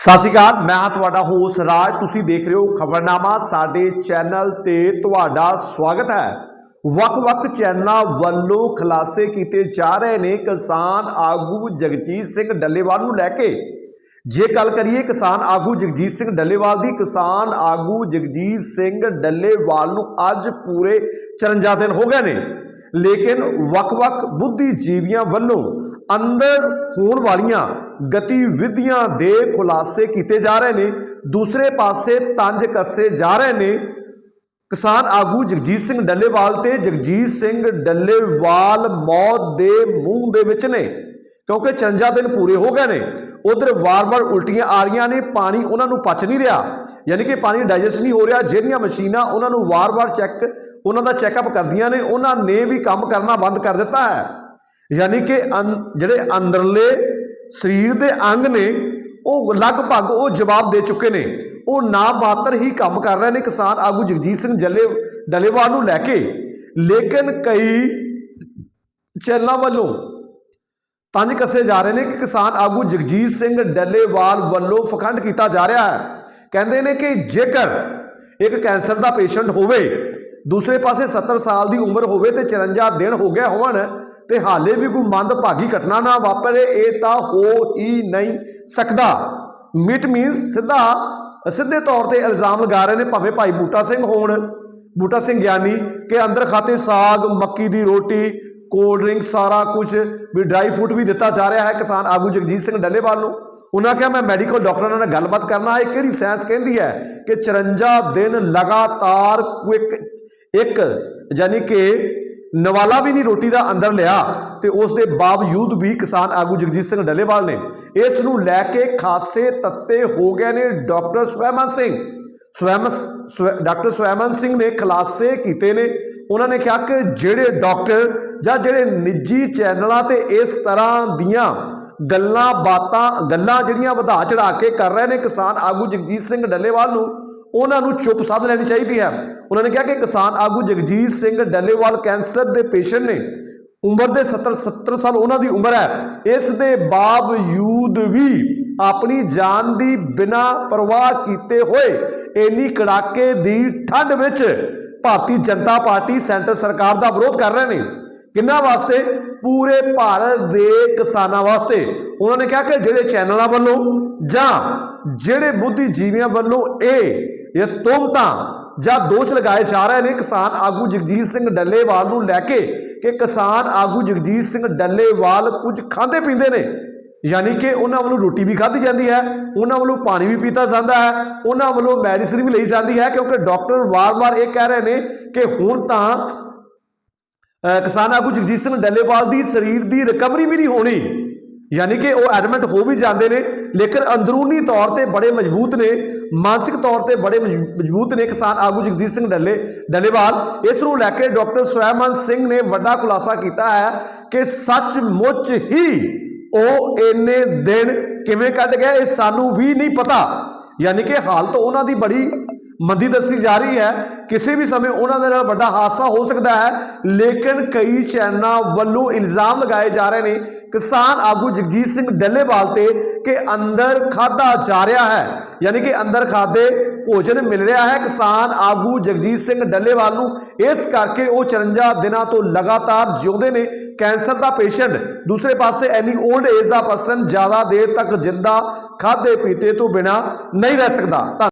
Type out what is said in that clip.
ਸਤਿ ਸ਼੍ਰੀ ਅਕਾਲ, ਮੈਂ ਤੁਹਾਡਾ ਹੋਸ਼ ਰਾਜ। ਤੁਸੀਂ ਦੇਖ ਰਹੇ ਹੋ ਖਬਰਨਾਮਾ, ਸਾਡੇ ਚੈਨਲ ਤੇ ਤੁਹਾਡਾ ਸਵਾਗਤ ਹੈ। ਵੱਖ-ਵੱਖ ਚੈਨਲਾਂ ਵੱਲੋਂ ਖੁਲਾਸੇ ਕੀਤੇ ਜਾ ਰਹੇ ਨੇ ਕਿਸਾਨ ਆਗੂ ਜਗਜੀਤ ਸਿੰਘ ਡੱਲੇਵਾਲ ਨੂੰ ਲੈ ਕੇ। ਜੇ ਗੱਲ ਕਰੀਏ ਕਿਸਾਨ ਆਗੂ ਜਗਜੀਤ ਸਿੰਘ ਡੱਲੇਵਾਲ ਦੀ, ਕਿਸਾਨ ਆਗੂ ਜਗਜੀਤ ਸਿੰਘ ਡੱਲੇਵਾਲ ਨੂੰ ਅੱਜ ਪੂਰੇ 54 ਦਿਨ ਹੋ ਗਏ ਨੇ। ਲੇਕਿਨ ਵੱਖ-ਵੱਖ ਬੁੱਧੀਜੀਵੀਆਂ ਵੱਲੋਂ ਅੰਦਰ ਹੋਣ ਵਾਲੀਆਂ ਗਤੀਵਿਧੀਆਂ ਦੇ ਖੁਲਾਸੇ ਕੀਤੇ ਜਾ ਰਹੇ ਨੇ, ਦੂਸਰੇ ਪਾਸੇ ਤੰਜ ਕੱਸੇ ਜਾ ਰਹੇ ਨੇ। ਕਿਸਾਨ ਆਗੂ ਜਗਜੀਤ ਸਿੰਘ ਡੱਲੇਵਾਲ ਤੇ ਜਗਜੀਤ ਸਿੰਘ ਡੱਲੇਵਾਲ ਮੌਤ ਦੇ ਮੂੰਹ ਦੇ ਵਿੱਚ ਨੇ। ਕਿਉਂਕਿ ਚੰਜਾ ਦਿਨ ਪੂਰੇ ਹੋ ਗਏ ਨੇ, ਉਧਰ ਵਾਰ-ਵਾਰ ਉਲਟੀਆਂ ਆ ਰਹੀਆਂ ਨੇ, ਪਾਣੀ ਉਹਨਾਂ ਨੂੰ ਪਚ ਨਹੀਂ ਰਿਹਾ, ਯਾਨੀ ਕਿ ਪਾਣੀ ਡਾਈਜੈਸਟ ਨਹੀਂ ਹੋ ਰਿਹਾ, ਜਿਹੜੀਆਂ ਮਸ਼ੀਨਾਂ ਉਹਨਾਂ ਨੂੰ ਵਾਰ-ਵਾਰ ਚੈੱਕ, ਉਹਨਾਂ ਦਾ ਚੈੱਕਅਪ ਕਰਦੀਆਂ ਨੇ, ਉਹਨਾਂ ਨੇ ਵੀ ਕੰਮ ਕਰਨਾ ਬੰਦ ਕਰ ਦਿੱਤਾ ਹੈ। ਯਾਨੀ ਕਿ ਅੰ- ਜਿਹੜੇ ਅੰਦਰਲੇ ਸਰੀਰ ਦੇ ਅੰਗ ਨੇ, ਉਹ ਲਗਭਗ ਉਹ ਜਵਾਬ ਦੇ ਚੁੱਕੇ ਨੇ। ਉਹ ਨਾ ਮਾਤਰ ਹੀ ਕੰਮ ਕਰ ਰਹੇ ਨੇ ਕਿਸਾਨ ਆਗੂ ਜਗਜੀਤ ਸਿੰਘ ਜੱਲੇ, ਡੱਲੇਵਾਲ ਨੂੰ ਲੈ ਕੇ। ਲੇਕਿਨ ਕਈ ਚੈਨਲਾਂ ਵੱਲੋਂ ਤੰਜ ਕੱਸੇ ਜਾ ਰਹੇ ਨੇ ਕਿ ਕਿਸਾਨ ਆਗੂ ਜਗਜੀਤ ਸਿੰਘ ਡੱਲੇਵਾਲ ਵੱਲੋਂ ਫਖੰਡ ਕੀਤਾ ਜਾ ਰਿਹਾ ਹੈ। ਕਹਿੰਦੇ ਨੇ ਕਿ ਜੇਕਰ ਇੱਕ ਕੈਂਸਰ ਦਾ ਪੇਸ਼ੈਂਟ ਹੋਵੇ, ਦੂਸਰੇ ਪਾਸੇ 70 ਸਾਲ ਦੀ ਉਮਰ ਹੋਵੇ ਤੇ 54 ਦਿਨ ਹੋ ਗਏ ਹੋਣ ਤੇ ਹਾਲੇ ਵੀ ਕੋਈ ਮੰਦਭਾਗੀ ਘਟਨਾ ਨਾ ਵਾਪਰੇ, ਇਹ ਤਾਂ ਹੋ ਹੀ ਨਹੀਂ ਸਕਦਾ। ਮਿਟ ਮੀਨਸ ਸਿੱਧਾ, ਸਿੱਧੇ ਤੌਰ ਤੇ ਇਲਜ਼ਾਮ ਲਗਾ ਰਹੇ ਨੇ ਭਾਵੇਂ ਭਾਈ ਬੂਟਾ ਸਿੰਘ ਹੋਣ। ਬੂਟਾ ਸਿੰਘ ਗਿਆਨੀ ਕਿ ਅੰਦਰ ਖਾਤੇ ਸਾਗ, ਮੱਕੀ ਦੀ ਰੋਟੀ ਕੋਲਡ ਡਰਿੰਕ ਸਾਰਾ ਕੁਝ ਵੀ ਡਰਾਈ ਫਰੂਟ ਵੀ ਦਿੱਤਾ ਜਾ ਰਿਹਾ ਹੈ ਕਿਸਾਨ ਆਗੂ ਜਗਜੀਤ ਸਿੰਘ ਡੱਲੇਵਾਲ ਨੂੰ। ਉਹਨਾਂ ਕਿਹਾ, ਮੈਂ ਮੈਡੀਕਲ ਡਾਕਟਰਾਂ ਨਾਲ ਗੱਲਬਾਤ ਕਰਨਾ ਹੈ ਕਿਹੜੀ ਸਾਇੰਸ ਕਹਿੰਦੀ ਹੈ ਕਿ 54 ਦਿਨ ਲਗਾਤਾਰ ਇੱਕ ਇੱਕ ਯਾਨੀ ਕਿ ਨਵਾਲਾ ਵੀ ਨਹੀਂ, ਰੋਟੀ ਦਾ ਅੰਦਰ ਲਿਆ ਤੇ ਉਸ ਦੇ ਬਾਵਜੂਦ ਵੀ ਕਿਸਾਨ ਆਗੂ ਜਗਜੀਤ ਸਿੰਘ ਡੱਲੇਵਾਲ ਨੇ ਇਸ ਨੂੰ ਲੈ ਕੇ ਖਾਸੇ ਤੱਤੇ ਹੋ ਗਏ ਨੇ। ਡਾਕਟਰ ਸਵੈਮਨ ਸਿੰਘ ਸਵੈਮਨ ਸਵੈ- ਡਾਕਟਰ ਸਵੈਮਨ ਸਿੰਘ ਨੇ ਖੁਲਾਸੇ ਕੀਤੇ ਨੇ। ਉਹਨਾਂ ਨੇ ਕਿਹਾ ਕਿ ਜਿਹੜੇ ਡਾਕਟਰ ਜਾਂ ਜਿਹੜੇ ਨਿੱਜੀ ਚੈਨਲਾਂ ਤੇ ਇਸ ਤਰ੍ਹਾਂ ਦੀਆਂ ਗੱਲਾਂ, ਬਾਤਾਂ, ਗੱਲਾਂ ਜਿਹੜੀਆਂ ਵਧਾ ਚੜਾ ਕੇ ਕਰ ਰਹੇ ਨੇ ਕਿਸਾਨ ਆਗੂ ਜਗਜੀਤ ਸਿੰਘ ਡੱਲੇਵਾਲ ਨੂੰ, ਉਹਨਾਂ ਨੂੰ ਚੁੱਪ ਸਾਧ ਲੈਣੀ ਚਾਹੀਦੀ ਹੈ। ਉਹਨਾਂ ਨੇ ਕਿਹਾ ਕਿ ਕਿਸਾਨ ਆਗੂ ਜਗਜੀਤ ਸਿੰਘ ਡੱਲੇਵਾਲ ਕੈਂਸਰ ਦੇ ਪੇਸ਼ੈਂਟ ਨੇ। ਉਮਰ ਦੇ 70 70 ਸਾਲ ਉਹਨਾਂ ਦੀ ਉਮਰ ਹੈ। ਇਸ ਦੇ ਬਾਵਜੂਦ ਵੀ ਆਪਣੀ ਜਾਨ ਦੀ ਬਿਨਾ ਪਰਵਾਹ ਕੀਤੇ ਹੋਏ ਇੰਨੀ ਕੜਾਕੇ ਦੀ ਠੰਡ ਵਿੱਚ ਭਾਰਤੀ ਜਨਤਾ ਪਾਰਟੀ ਸੈਂਟਰ ਸਰਕਾਰ ਦਾ ਵਿਰੋਧ ਕਰ ਰਹੇ ਨੇ। ਕਿੰਨਾ ਵਾਸਤੇ? ਪੂਰੇ ਭਾਰਤ ਦੇ ਕਿਸਾਨਾਂ ਵਾਸਤੇ। ਉਹਨਾਂ ਨੇ ਕਿਹਾ ਕਿ ਜਿਹੜੇ ਚੈਨਲਾਂ ਵੱਲੋਂ ਜਾਂ ਜਿਹੜੇ ਬੁੱਧੀਜੀਵੀਆਂ ਵੱਲੋਂ ਇਹ ਇਹ ਤੁਮਤਾਂ ਜਾਂ ਦੋਸ਼ ਲਗਾਏ ਜਾ ਰਹੇ ਨੇ, ਕਿਸਾਨ ਆਗੂ ਜਗਜੀਤ ਸਿੰਘ ਡੱਲੇਵਾਲ ਨੂੰ ਲੈ ਕੇ ਕਿ ਕਿਸਾਨ ਆਗੂ ਜਗਜੀਤ ਸਿੰਘ ਡੱਲੇਵਾਲ ਕੁਝ ਖਾਂਦੇ ਪੀਂਦੇ ਨੇ। ਯਾਨੀ ਕਿ ਉਹਨਾਂ ਵੱਲੋਂ ਰੋਟੀ ਵੀ ਖਾਧੀ ਜਾਂਦੀ ਹੈ, ਉਹਨਾਂ ਵੱਲੋਂ ਪਾਣੀ ਵੀ ਪੀਤਾ ਜਾਂਦਾ ਹੈ, ਉਹਨਾਂ ਵੱਲੋਂ ਮੈਡੀਸਿਨ ਵੀ ਲਈ ਜਾਂਦੀ ਹੈ, ਕਿਉਂਕਿ ਡਾਕਟਰ ਵਾਰ-ਵਾਰ ਇਹ ਕਹਿ ਰਹੇ ਨੇ ਕਿ ਹੁਣ ਤਾਂ ਕਿਸਾਨ ਆਗੂ ਜਗਜੀਤ ਸਿੰਘ ਡੱਲੇਵਾਲ ਦੀ, ਸਰੀਰ ਦੀ ਰਿਕਵਰੀ ਵੀ ਨਹੀਂ ਹੋਣੀ। ਯਾਨੀ ਕਿ ਉਹ ਐਡਮਿਟ ਹੋ ਵੀ ਜਾਂਦੇ ਨੇ, ਲੇਕਿਨ ਅੰਦਰੂਨੀ ਤੌਰ ਤੇ ਬੜੇ ਮਜ਼ਬੂਤ ਨੇ, ਮਾਨਸਿਕ ਤੌਰ ਤੇ ਬੜੇ ਮਜ- ਮਜ਼ਬੂਤ ਨੇ ਕਿਸਾਨ ਆਗੂ ਜਗਜੀਤ ਸਿੰਘ ਡੱਲੇ, ਡੱਲੇਵਾਲ। ਇਸ ਨੂੰ ਲੈ ਕੇ ਡਾਕਟਰ ਸਵੈਮਨ ਸਿੰਘ ਨੇ ਵੱਡਾ ਖੁਲਾਸਾ ਕੀਤਾ ਹੈ ਕਿ ਸੱਚਮੁੱਚ ਹੀ ਉਹ ਇੰਨੇ ਦਿਨ ਕਿਵੇਂ ਕੱਢ ਗਏ ਇਹ ਸਾਨੂੰ ਵੀ ਨਹੀਂ ਪਤਾ। ਯਾਨੀ ਕਿ ਹਾਲਤ ਉਹਨਾਂ ਦੀ ਬੜੀ ਮੰਦੀ ਦੱਸੀ ਜਾ ਰਹੀ ਹੈ। ਕਿਸੇ ਵੀ ਸਮੇਂ ਉਹਨਾਂ ਦੇ ਨਾਲ ਵੱਡਾ ਹਾਦਸਾ ਹੋ ਸਕਦਾ ਹੈ, ਲੇਕਿਨ ਕਈ ਚੈਨਲਾਂ ਵੱਲੋਂ ਇਲਜ਼ਾਮ ਲਗਾਏ ਜਾ ਰਹੇ ਨੇ ਕਿਸਾਨ ਆਗੂ ਜਗਜੀਤ ਸਿੰਘ ਡੱਲੇਵਾਲ ਤੇ ਕਿ ਅੰਦਰ ਖਾਦਾ ਜਾ ਰਿਹਾ ਹੈ। ਯਾਨੀ ਕਿ ਅੰਦਰ ਖਾਦੇ ਭੋਜਨ ਮਿਲ ਰਿਹਾ ਹੈ। ਕਿਸਾਨ ਆਗੂ ਜਗਜੀਤ ਸਿੰਘ ਡੱਲੇਵਾਲ ਨੂੰ ਇਸ ਕਰਕੇ ਉਹ 54 ਦਿਨਾਂ ਤੋਂ ਲਗਾਤਾਰ ਜਿਉਂਦੇ ਨੇ। ਕੈਂਸਰ ਦਾ ਪੇਸ਼ੈਂਟ ਦੂਸਰੇ ਪਾਸੇ ਐਨੀ 올ਡ ਏਜ ਦਾ ਪਰਸਨ ਜ਼ਿਆਦਾ ਦੇਰ ਤੱਕ ਜਿੰਦਾ ਖਾਦੇ ਪੀਤੇ ਤੋਂ ਬਿਨਾ ਨਹੀਂ ਰਹਿ ਸਕਦਾ। ਧੰਨ-